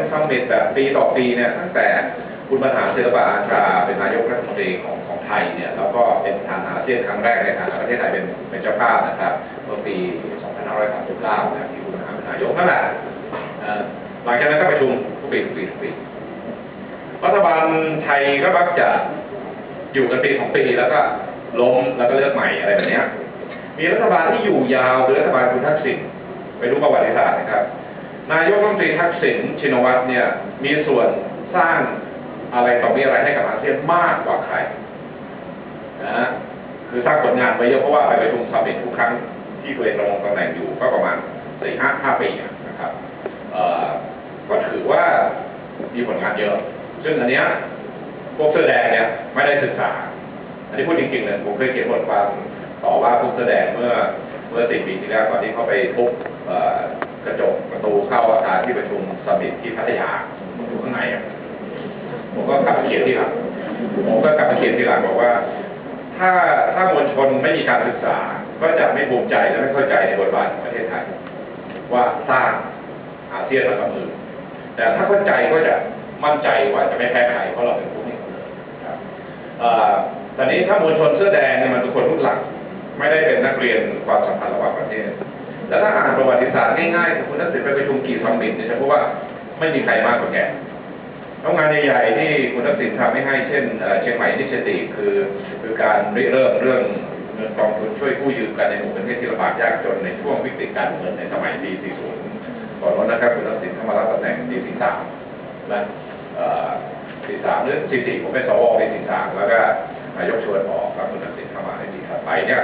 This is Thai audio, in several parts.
เป็นซัมมิตแบบปีต่อปีเนี่ยตั้งแต่คุณบรรหารศิลปะอาชาเป็นนายกรัฐมนตรีของของไทยเนี่ยแล้วก็เป็นประธานอาเซียนครั้งแรกในฐานะประเทศไทยเป็นเป็นเจ้าภาพนะครับเมื่อปี 2539นะที่คุณบรรหารเป็นนายกนั่นแหละหลังจากนั้นก็ประชุมทุกปีทุกปีทุกปีรัฐบาลไทยก็มักจะอยู่กันปีสองปีแล้วก็ล้มแล้วก็เลือกใหม่อะไรแบบนี้มีรัฐบาลที่อยู่ยาวคือรัฐบาลคุณทักษิณไปรู้ประวัติศาสตร์นะครับ นายกรัฐมนตรีทักษิณชินวัตรเนี่ยมีส่วนสร้างอะไรต่อมีอะไรให้กับอาเซียนมากกว่าใครนะคือสร้างผลงานไว้เยอะเพราะว่าไปประชุมสมมิตทุกครั้งที่ตัวเองดำรงตำแหน่งอยู่ก็ประมาณสี่ห้าห้าปีนะครับก็ถือว่ามีผลงานเยอะ ซึ่งอันเนี้ยพวกเสื้อแดงเนี่ยไม่ได้ศึกษา อันนี้พูดจริงๆเลยผมเคยเขียนบทความต่อว่าพวกเสื้อแดงเมื่อเมื่อสิบปีที่แล้วตอนที่เขาไปทุบ กระจกประตูเข้าอาคารที่ประชุมสมิตที่พัทยาอยู่ข้างในอะผมก็กลับมาเขียนที่หลังผมก็กลับมาเขียนที่หลังบอกว่า ถ้าถ้ามวลชนไม่มีการศึกษา ก็จะไม่ภูมิใจและไม่เข้าใจในบทบาทของประเทศไทย ว่าสร้างอาเซียนระดับมือแต่ถ้าเข้าใจก็จะมั่นใจว่าจะไม่แพ้ใครเพราะเราเป็นผู้มีครับเอ่อตอนนี้ถ้ามวลชนเสื้อแดงเนี่ยมันเป็นคนรุ่นหลัง ไม่ได้เป็นนักเรียนความสัมพันธ์ระหว่างประเทศ แล้วถ้าอ่านประวัติศาสตร์ง่ายๆคุณทักษิณไปประชุมกี่ซัมมิตเนี่ยจะพบว่าไม่มีใครมากกว่าแกแล้วงานใหญ่ๆที่คุณทักษิณทำให้ให้เช่นเชียงใหม่นิชติคือคือการริเริ่มเรื่องเงินกองทุนช่วยกู้ยืมกันในหมู่ประเทศที่ลำบากยากจนในช่วงวิกฤตการเงินในสมัยปี 40 ก่อนนั้นนะครับคุณทักษิณเข้ามารับตำแหน่งปี 43และสี่สามหรือสี่สี่ผมเป็นสวปีสี่สามแล้วก็นายกชวนออกครับคุณทักษิณเข้ามาในปีถัดไปเนี่ย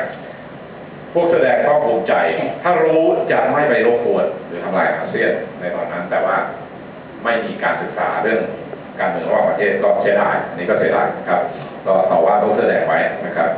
พวกแสดงก็ภูมิใจ ถ้ารู้จะไม่ไปรบกวนหรือทำลายอาเซียนในตอนนั้น แต่ว่าไม่มีการศึกษาเรื่องการเมืองระหว่างประเทศก็เสียดายอันนี้ก็เสียดายครับ ก็ต่อว่าพวกแสดงไว้นะครับ